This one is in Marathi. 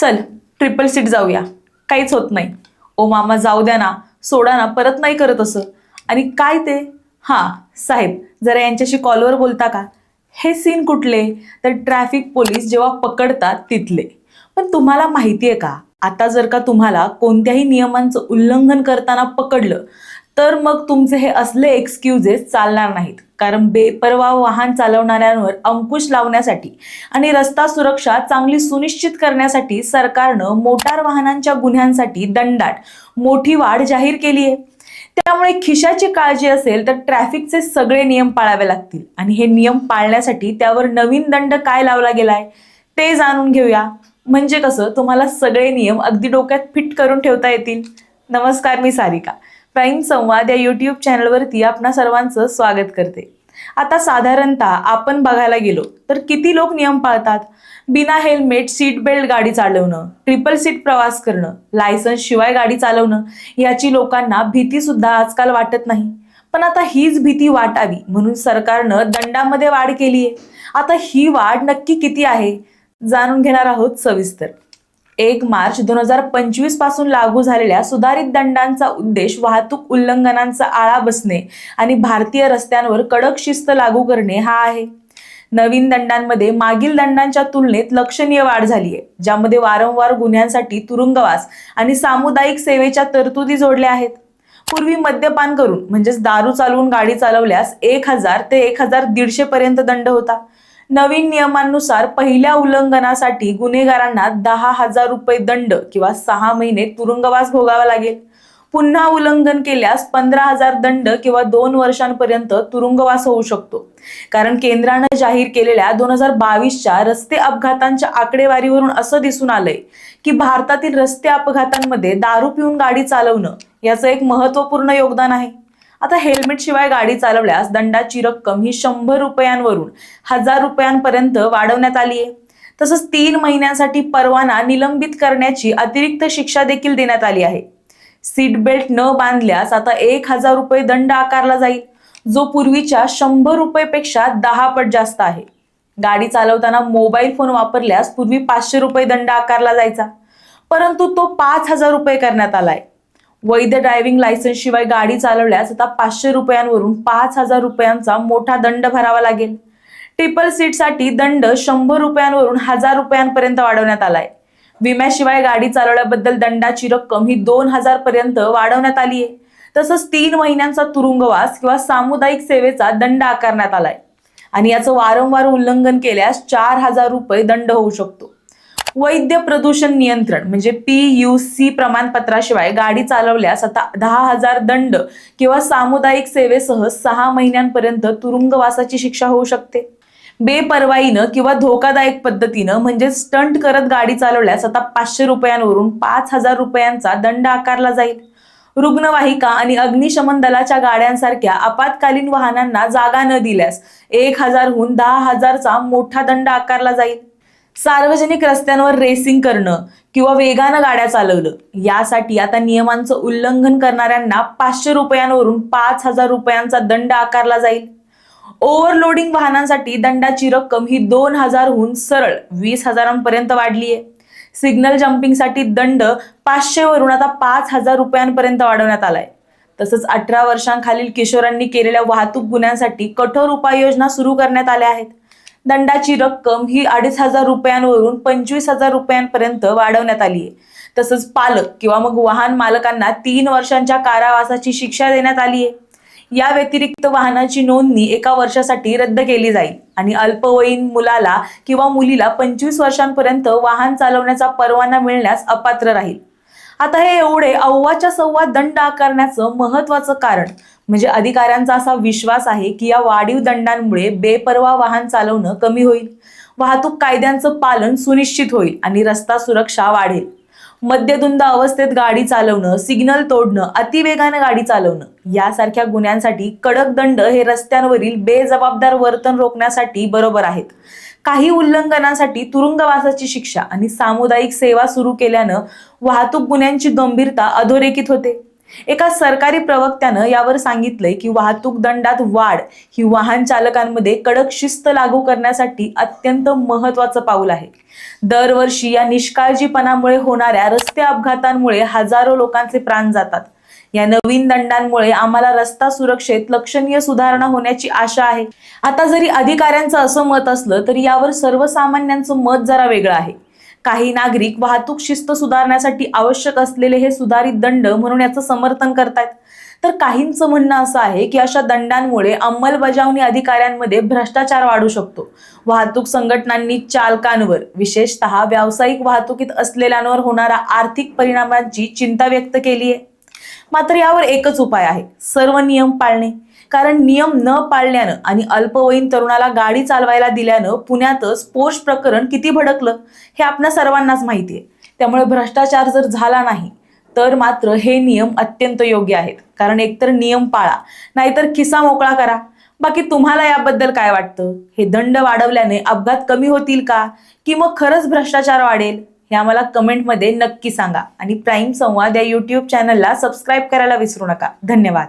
चल ट्रिपल सीट जाऊया. काहीच होत नाही. ओ मामा जाऊ द्या ना. सोडा ना. परत नाही करत असं. आणि काय ते? हां साहेब जरा यांच्याशी कॉलवर बोलता का? हे सीन कुठले? तर ट्रॅफिक पोलीस जेव्हा पकडतात तिथले. पण तुम्हाला माहिती आहे का? आता जर का तुम्हाला कोणत्याही नियमांचं उल्लंघन करताना पकडलं तर मग तुमचे हे असले एक्सक्युजेस चालणार नाहीत. कारण बेपरवा वाहन चालवणाऱ्यांवर अंकुश लावण्यासाठी आणि रस्ता सुरक्षा चांगली सुनिश्चित करण्यासाठी सरकारनं मोटार वाहनांच्या गुन्ह्यांसाठी दंडात मोठी वाढ जाहीर केली आहे. त्यामुळे खिशाची काळजी असेल तर ट्रॅफिकचे सगळे नियम पाळावे लागतील. आणि हे नियम पाळण्यासाठी त्यावर नवीन दंड काय लावला गेलाय ते जाणून घेऊया. म्हणजे कसं तुम्हाला सगळे नियम अगदी डोक्यात फिट करून ठेवता येतील. नमस्कार मी सारिका. प्राईम संवाद या यूट्यूब चॅनलवरती आपणा सर्वांचं स्वागत करते. आता साधारणतः आपण बघायला गेलो तर किती लोक नियम पाळतात? बिना हेल्मेट सीट बेल्ट गाडी चालवणं ट्रिपल सीट प्रवास करणं लायसन्स शिवाय गाडी चालवणं याची लोकांना भीती सुद्धा आजकाल वाटत नाही. पण आता हीच भीती वाटावी म्हणून सरकारनं दंडामध्ये वाढ केली आहे आता ही वाढ नक्की किती आहे? जाणून घेणार आहोत सविस्तर. एक मार्च दोन हजार पंचवीसपासून लागू झालेल्या सुधारित दंडांचा उद्देश वाहतूक उल्लंघनांचा आळा बसणे आणि भारतीय रस्त्यांवर कडक शिस्त लागू करणे हा आहे. नवीन दंडांमध्ये मागील दंडांच्या तुलनेत लक्षणीय वाढ झाली आहे ज्यामध्ये वारंवार गुन्ह्यांसाठी तुरुंगवास आणि सामुदायिक सेवेच्या तरतुदी जोडल्या आहेत. पूर्वी मद्यपान करून म्हणजेच दारू चालवून गाडी चालवल्यास एक हजार ते एक हजार दीडशे पर्यंत दंड होता. नवीन नियमांनुसार पहिल्या उल्लंघनासाठी गुन्हेगारांना दहा हजार रुपये दंड किंवा सहा महिने तुरुंगवास भोगावा लागेल. पुन्हा उल्लंघन केल्यास पंधरा हजार दंड किंवा दोन वर्षांपर्यंत तुरुंगवास होऊ शकतो. कारण केंद्रानं जाहीर केलेल्या दोन हजार बावीसच्या रस्ते अपघातांच्या आकडेवारीवरून असं दिसून आलंय की भारतातील रस्ते अपघातांमध्ये दारू पिऊन गाडी चालवणं याचं एक महत्त्वपूर्ण योगदान आहे. आता हेल्मेट शिवाय गाडी चालवल्यास दंडाची रक्कम ही शंभर रुपयांवरून हजार रुपयांपर्यंत वाढवण्यात आली आहे. तसंच तीन महिन्यांसाठी परवाना निलंबित करण्याची अतिरिक्त शिक्षा देखील देण्यात आली आहे. सीट बेल्ट न बांधल्यास आता एक हजार रुपये दंड आकारला जाईल जो पूर्वीच्या शंभर रुपयेपेक्षा दहा पट जास्त आहे. गाडी चालवताना मोबाईल फोन वापरल्यास पूर्वी पाचशे रुपये दंड आकारला जायचा परंतु तो पाच हजार रुपये करण्यात आलाय. वैध ड्रायव्हिंग लायसन्स शिवाय गाडी चालवल्यास आता पाचशे रुपयांवरून पाच हजार रुपयांचा मोठा दंड भरावा लागेल. ट्रिपल सीटसाठी दंड शंभर रुपयांवरून हजार रुपयांपर्यंत वाढवण्यात आलाय. विम्याशिवाय गाडी चालवल्याबद्दल दंडाची रक्कम ही दोन हजार पर्यंत वाढवण्यात आली आहे तसंच तीन महिन्यांचा तुरुंगवास किंवा सामुदायिक सेवेचा दंड आकारण्यात आलाय. आणि याचं वारंवार उल्लंघन केल्यास चार हजार रुपये दंड होऊ शकतो. वैद्य प्रदूषण नियंत्रण म्हणजे पी यू सी प्रमाणपत्राशिवाय गाडी चालवल्यास आता दहा हजार दंड किंवा सामुदायिक सेवेसह सहा महिन्यांपर्यंत तुरुंगवासाची शिक्षा होऊ शकते. बेपरवाईनं किंवा धोकादायक पद्धतीनं म्हणजे स्टंट करत गाडी चालवल्यास आता पाचशे रुपयांवरून पाच हजार रुपयांचा दंड आकारला जाईल. रुग्णवाहिका आणि अग्निशमन दलाच्या गाड्यांसारख्या आपत्कालीन वाहनांना जागा न दिल्यास एक हजारहून दहा हजारचा मोठा दंड आकारला जाईल. सार्वजनिक रस्त्यांवर रेसिंग करणं किंवा वेगानं गाड्या चालवलं यासाठी आता नियमांचं उल्लंघन करणाऱ्यांना पाचशे रुपयांवरून पाच हजार रुपयांचा दंड आकारला जाईल. ओव्हरलोडिंग वाहनांसाठी दंडाची रक्कम ही दोन हजारहून सरळ वीस हजारांपर्यंत वाढली आहे सिग्नल जम्पिंगसाठी दंड पाचशेवरून आता पाच हजार रुपयांपर्यंत वाढवण्यात आलाय. तसंच अठरा वर्षांखालील किशोरांनी केलेल्या वाहतूक गुन्ह्यांसाठी कठोर उपाययोजना सुरू करण्यात आल्या आहेत. दंडाची रक्कम ही अडीच हजार रुपयांवरून पंचवीस हजार रुपयांपर्यंत वाढवण्यात आली आहे. तसंच पालक किंवा मग वाहन मालकांना तीन वर्षांच्या कारावासाची शिक्षा देण्यात आली आहे. या व्यतिरिक्त वाहनाची नोंदणी एका वर्षासाठी रद्द केली जाईल आणि अल्पवयीन मुलाला किंवा मुलीला पंचवीस वर्षांपर्यंत वाहन चालवण्याचा परवाना मिळण्यास अपात्र राहील. आता हे एवढे अव्वाच्या सव्वा दंड आकारण्याचं महत्वाचं कारण म्हणजे अधिकाऱ्यांचा असा विश्वास आहे की या वाढीव दंडांमुळे बेपरवा वाहन चालवणं कमी होईल. वाहतूक कायद्यांचं पालन सुनिश्चित होईल आणि रस्ता सुरक्षा वाढेल. मद्यधुंद अवस्थेत गाडी चालवणं सिग्नल तोडणं अतिवेगानं गाडी चालवणं यासारख्या गुन्ह्यांसाठी कडक दंड हे रस्त्यांवरील बेजबाबदार वर्तन रोखण्यासाठी बरोबर आहेत. काही उल्लंघनासाठी तुरुंगवासाची शिक्षा आणि सामुदायिक सेवा सुरू केल्यानं वाहतूक गुन्ह्यांची गंभीरता अधोरेखित होते. एका सरकारी प्रवक्त्यानं यावर सांगितलंय की वाहतूक दंडात वाढ ही वाहन चालकांमध्ये कडक शिस्त लागू करण्यासाठी अत्यंत महत्वाचं पाऊल आहे. दरवर्षी या निष्काळजीपणामुळे होणाऱ्या रस्ते अपघातांमुळे हजारो लोकांचे प्राण जातात. या नवीन दंडांमुळे आम्हाला रस्ता सुरक्षेत लक्षणीय सुधारणा होण्याची आशा आहे. आता जरी अधिकाऱ्यांचं असं मत असलं तरी यावर सर्वसामान्यांचं मत जरा वेगळं आहे. काही नागरिक वाहतूक शिस्त सुधारण्यासाठी आवश्यक असलेले हे सुधारित दंड म्हणून याचं समर्थन करतायत. तर काहींचं म्हणणं असं आहे की अशा दंडांमुळे अंमलबजावणी अधिकाऱ्यांमध्ये भ्रष्टाचार वाढू शकतो. वाहतूक संघटनांनी चालकांवर विशेषतः व्यावसायिक वाहतुकीत असलेल्यांवर होणाऱ्या आर्थिक परिणामांची चिंता व्यक्त केली आहे मात्र यावर एकच उपाय आहे. सर्व नियम पाळणे. कारण नियम न पाळल्यानं आणि अल्पवयीन तरुणाला गाडी चालवायला दिल्यानं पुण्यातच पोष प्रकरण किती भडकलं हे आपल्या सर्वांनाच माहिती आहे. त्यामुळे भ्रष्टाचार जर झाला नाही तर मात्र हे नियम अत्यंत योग्य आहेत. कारण एकतर नियम पाळा नाहीतर खिसा मोकळा करा. बाकी तुम्हाला याबद्दल काय वाटतं? हे दंड वाढवल्याने अपघात कमी होतील का? की मग खरंच भ्रष्टाचार वाढेल? हे आम्हाला कमेंटमध्ये नक्की सांगा. आणि प्राईम संवाद या यूट्यूब चॅनलला सबस्क्राईब करायला विसरू नका. धन्यवाद.